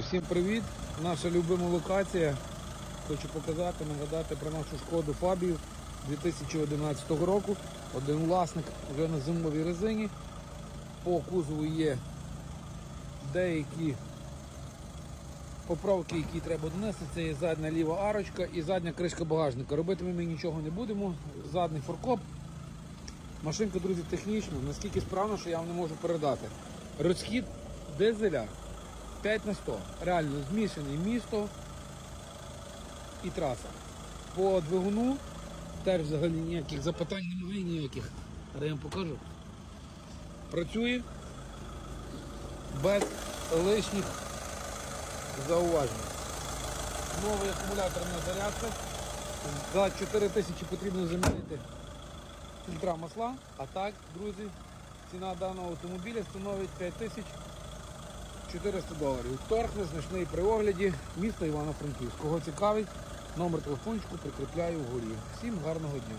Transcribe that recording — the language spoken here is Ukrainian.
Друзі, всім привіт! Наша любима локація. Хочу показати, нагадати про нашу шкоду Фабію 2011 року. Один власник вже на зимовій резині. По кузову є деякі поправки, які треба донести. Це є задня ліва арочка і задня кришка багажника. Робити ми нічого не будемо. Задній форкоп. Машинка, друзі, технічна, наскільки справна, що я вам не можу передати. Розхід дизеля 5 на 100. Реально змішаний місто і траса. По двигуну теж взагалі ніяких запитань немає ніяких. Але я вам покажу. Працює без лишніх зауважень. Новий акумулятор на зарядка. За 4 тисячі потрібно замінити фільтра масла. А так, друзі, ціна даного автомобіля становить 5400 доларів. Торг незначний при огляді міста Івано-Франківського. Кого цікавить, номер телефончику прикріпляю вгорі. Всім гарного дня.